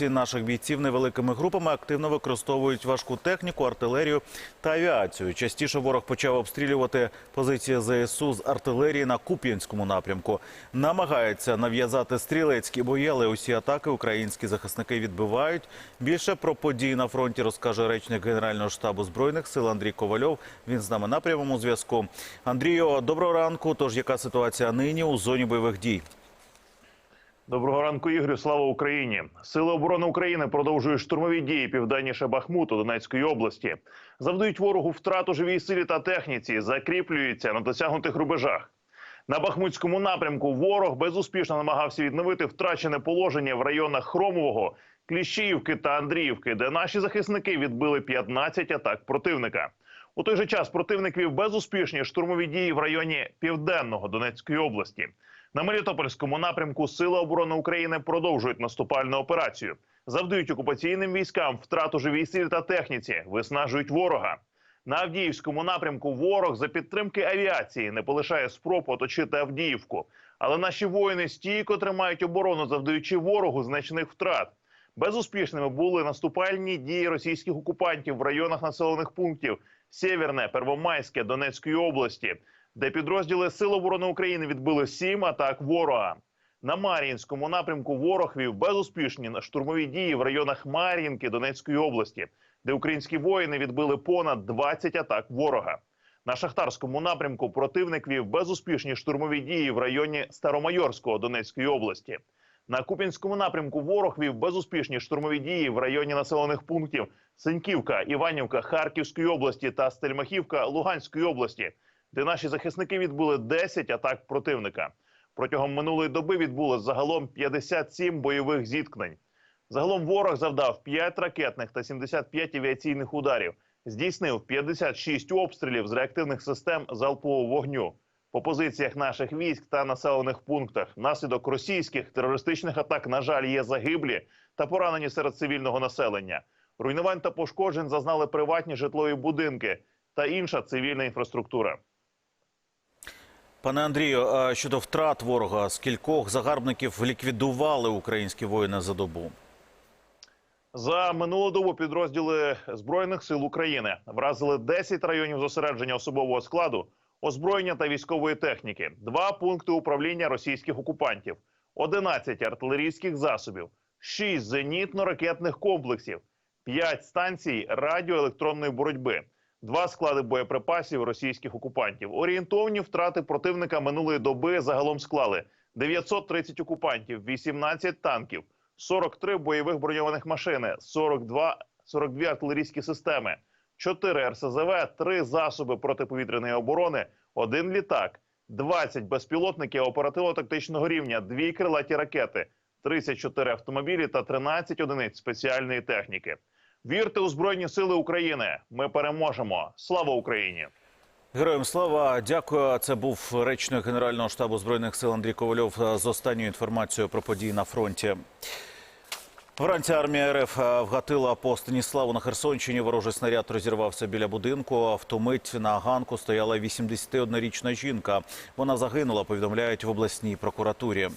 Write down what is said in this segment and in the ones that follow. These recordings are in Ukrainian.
Наших бійців невеликими групами активно використовують важку техніку, артилерію та авіацію. Частіше ворог почав обстрілювати позиції ЗСУ з артилерії на Куп'янському напрямку. Намагається нав'язати стрілецькі бої, але усі атаки українські захисники відбивають. Більше про події на фронті розкаже речник Генерального штабу збройних сил Андрій Ковальов. Він з нами на прямому зв'язку. Андрію, доброго ранку. Тож яка ситуація нині у зоні бойових дій? Доброго ранку, Ігорю. Слава Україні! Сили оборони України продовжують штурмові дії південніше Бахмуту Донецької області. Завдають ворогу втрату живій силі та техніці, закріплюються на досягнутих рубежах. На Бахмутському напрямку ворог безуспішно намагався відновити втрачене положення в районах Хромового, Кліщіївки та Андріївки, де наші захисники відбили 15 атак противника. У той же час противник вів безуспішні штурмові дії в районі Південного Донецької області. На Мелітопольському напрямку Сили оборони України продовжують наступальну операцію, завдають окупаційним військам втрату живій силі та техніці, виснажують ворога. На Авдіївському напрямку ворог за підтримки авіації не полишає спроб оточити Авдіївку. Але наші воїни стійко тримають оборону, завдаючи ворогу значних втрат. Безуспішними були наступальні дії російських окупантів в районах населених пунктів Сєвєрне, Первомайське, Донецької області, де підрозділи Сил оборони України відбили сім атак ворога. На Мар'їнському напрямку ворог вів безуспішні штурмові дії в районах Мар'їнки Донецької області, де українські воїни відбили понад 20 атак ворога. На шахтарському напрямку противник вів безуспішні штурмові дії в районі Старомайорського Донецької області. На Куп'янському напрямку ворог вів безуспішні штурмові дії в районі населених пунктів Сеньківка, Іванівка, Харківської області та Стельмахівка Луганської області, де наші захисники відбули 10 атак противника. Протягом минулої доби відбулось загалом 57 бойових зіткнень. Загалом ворог завдав 5 ракетних та 75 авіаційних ударів, здійснив 56 обстрілів з реактивних систем залпового вогню по позиціях наших військ та населених пунктах. Внаслідок російських терористичних атак, на жаль, є загиблі та поранені серед цивільного населення. Руйнувань та пошкоджень зазнали приватні житлові будинки та інша цивільна інфраструктура. Пане Андрію, щодо втрат ворога, скількох загарбників ліквідували українські воїни за добу? За минулу добу підрозділи збройних сил України вразили 10 районів зосередження особового складу, озброєння та військової техніки, два пункти управління російських окупантів, 11 артилерійських засобів, 6 зенітно-ракетних комплексів, 5 станцій радіоелектронної боротьби, два склади боєприпасів російських окупантів. Орієнтовні втрати противника минулої доби загалом склали 930 окупантів, 18 танків, 43 бойових броньованих машини, 42, 42 артилерійські системи, 4 РСЗВ, 3 засоби протиповітряної оборони, 1 літак, 20 безпілотників оперативно-тактичного рівня, 2 крилаті ракети, 34 автомобілі та 13 одиниць спеціальної техніки. Вірте у Збройні Сили України. Ми переможемо. Слава Україні! Героям слава, дякую. Це був речник Генерального штабу збройних сил Андрій Ковальов з останньою інформацією про події на фронті. Вранці армія РФ вгатила по Станіславу на Херсонщині. Ворожий снаряд розірвався біля будинку. Втомить на ганку стояла 81-річна жінка. Вона загинула, повідомляють в обласній прокуратурі.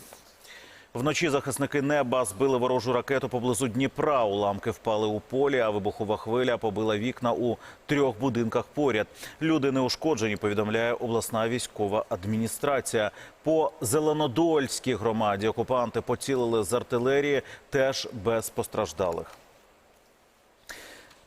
Вночі захисники неба збили ворожу ракету поблизу Дніпра. Уламки впали у полі, а вибухова хвиля побила вікна у трьох будинках поряд. Люди не ушкоджені, повідомляє обласна військова адміністрація. По Зеленодольській громаді окупанти поцілили з артилерії, теж без постраждалих.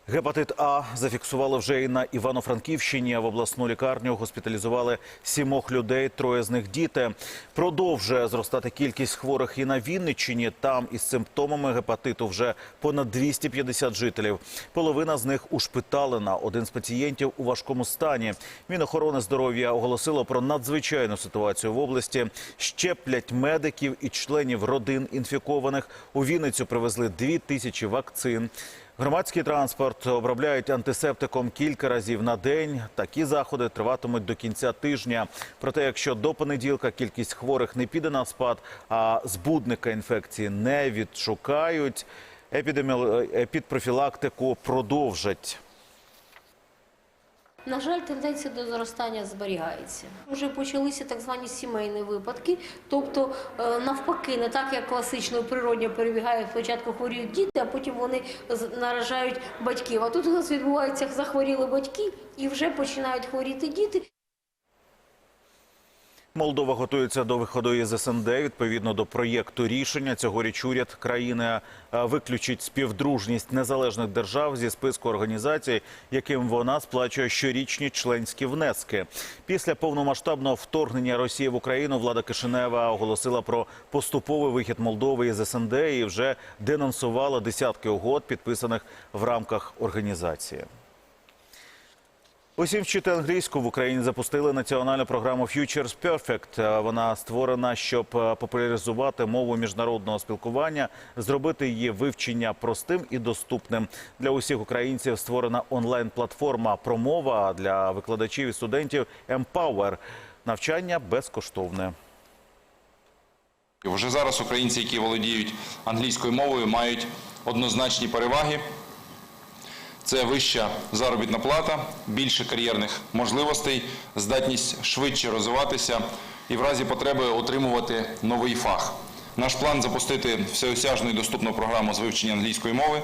Гепатит А зафіксували вже і на Івано-Франківщині. В обласну лікарню госпіталізували сімох людей. Троє з них діти. Продовжує зростати кількість хворих і на Вінниччині. Там із симптомами гепатиту вже понад 250 жителів. Половина з них ушпиталена. Один з пацієнтів у важкому стані. Мінохорони здоров'я оголосило про надзвичайну ситуацію в області. Щеплять медиків і членів родин інфікованих. У Вінницю привезли дві тисячі вакцин. Громадський транспорт обробляють антисептиком кілька разів на день. Такі заходи триватимуть до кінця тижня. Проте, якщо до понеділка кількість хворих не піде на спад, а збудника інфекції не відшукають, епідеміо... епідпрофілактику продовжать. На жаль, тенденція до зростання зберігається. Вже почалися так звані сімейні випадки, тобто е, навпаки, не так як класично природньо перебігає спочатку хворіють діти, а потім вони наражають батьків. А тут у нас відбувається захворіли батьки і вже починають хворіти діти. Молдова готується до виходу із СНД. Відповідно до проєкту рішення цьогоріч уряд країни е, виключить співдружність незалежних держав зі списку організацій, яким вона сплачує щорічні членські внески. Після повномасштабного вторгнення Росії в Україну влада Кишинева оголосила про поступовий вихід Молдови із СНД і вже денонсувала десятки угод, підписаних в рамках організації. Усім вчити англійську в Україні запустили національну програму Futures Perfect. Е, Вона створена, щоб е, популяризувати мову міжнародного спілкування, зробити її вивчення простим і доступним для усіх українців. Створена онлайн-платформа Промова для викладачів і студентів Empower. Навчання безкоштовне. Вже зараз українці, які володіють англійською мовою, мають однозначні переваги. Це вища заробітна плата, більше кар'єрних можливостей, здатність швидше розвиватися і в разі потреби отримувати новий фах. Наш план запустити всеосяжну і доступну програму з вивчення англійської мови,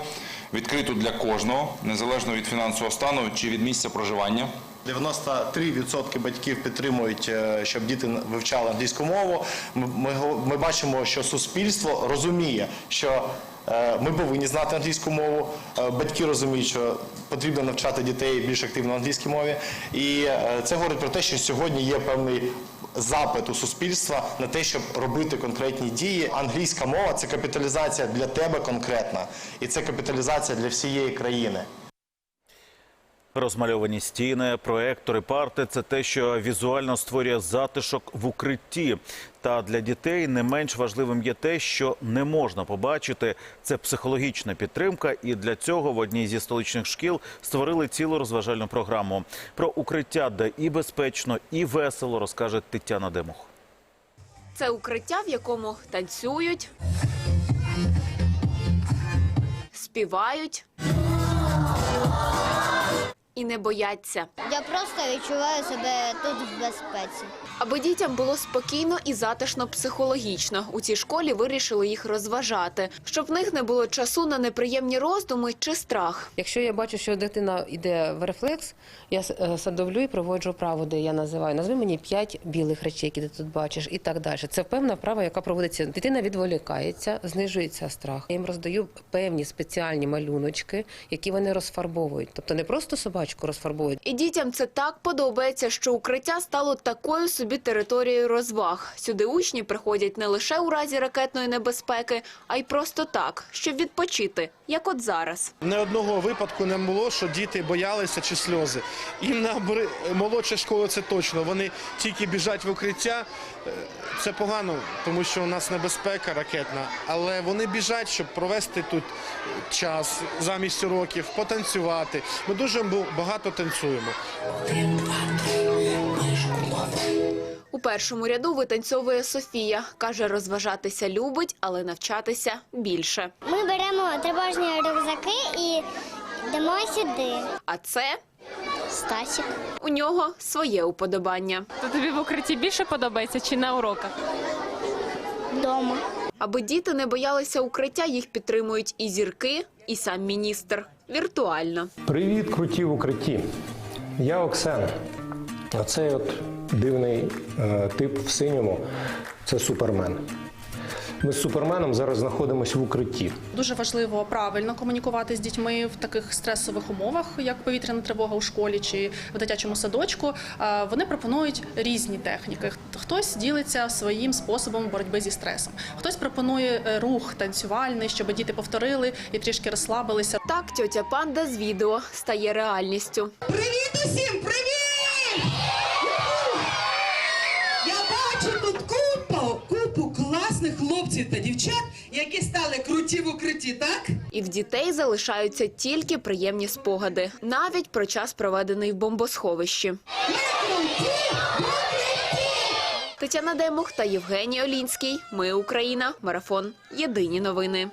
відкриту для кожного, незалежно від фінансового стану чи від місця проживання. 93% батьків підтримують, е, щоб діти вивчали англійську мову. Ми, ми, бачимо, що суспільство розуміє, що ми повинні знати англійську мову. Е, Батьки розуміють, що потрібно навчати дітей більш активно англійській мові. І е, це говорить про те, що сьогодні є певний запит у суспільства на те, щоб робити конкретні дії. Англійська мова це капіталізація для тебе конкретна, і це капіталізація для всієї країни. Розмальовані стіни, проектори, парти це те, що візуально створює затишок в укритті. Та для дітей не менш важливим є те, що не можна побачити. Це психологічна підтримка, і для цього в одній зі столичних шкіл створили цілу розважальну програму. Про укриття, де і безпечно, і весело розкаже Тетяна Демух. Це укриття, в якому танцюють, співають і не бояться. Я просто відчуваю себе тут в безпеці. Аби дітям було спокійно і затишно психологічно. У цій школі вирішили їх розважати, щоб в них не було часу на неприємні роздуми чи страх. Якщо я бачу, що дитина йде в рефлекс, я е, садовлю і проводжу вправу, де я називаю назви мені п'ять білих речей, які ти тут бачиш, і так далі. Це певна вправа, яка проводиться. Дитина відволікається, знижується страх. Я їм роздаю певні спеціальні малюночки, які вони розфарбовують. Тобто не просто собачку розфарбовують, І дітям це так подобається, що укриття стало такою собі територією розваг. Сюди учні приходять не лише у разі ракетної небезпеки, а й просто так, щоб відпочити, як от зараз. Не одного випадку не було, що діти боялися чи сльози. Їм на молодша школа це точно. Вони тільки біжать в укриття. Е, Це погано, тому що у нас небезпека ракетна. Але вони біжать, щоб провести тут час замість уроків, потанцювати. Ми дуже багато танцюємо. У першому ряду витанцьовує Софія. Каже, розважатися любить, але навчатися більше. Ми беремо тривожні рюкзаки і йдемо сюди. А це Стасік. у нього своє уподобання. То тобі в укритті більше подобається чи на уроках? Вдома. Аби діти не боялися укриття, їх підтримують і зірки, і сам міністр. Віртуально. Привіт, круті в укритті. Я Оксен. Оцей от дивний е, тип в синьому це супермен. Ми з суперменом зараз знаходимося в укритті. Дуже важливо правильно комунікувати з дітьми в таких стресових умовах, як повітряна тривога у школі чи в дитячому садочку. Вони пропонують різні техніки. Хтось ділиться своїм способом боротьби зі стресом, хтось пропонує е, рух танцювальний, щоб діти повторили і трішки розслабилися. Так тьотя панда з відео стає реальністю. Привіт усім! Хлопців та дівчат, які стали круті в укритті, так? І в дітей залишаються тільки приємні спогади, навіть про час, проведений в бомбосховищі. Ми круті в! Тетяна Демух та Євгеній Олінський. Ми Україна. Марафон. Єдині новини.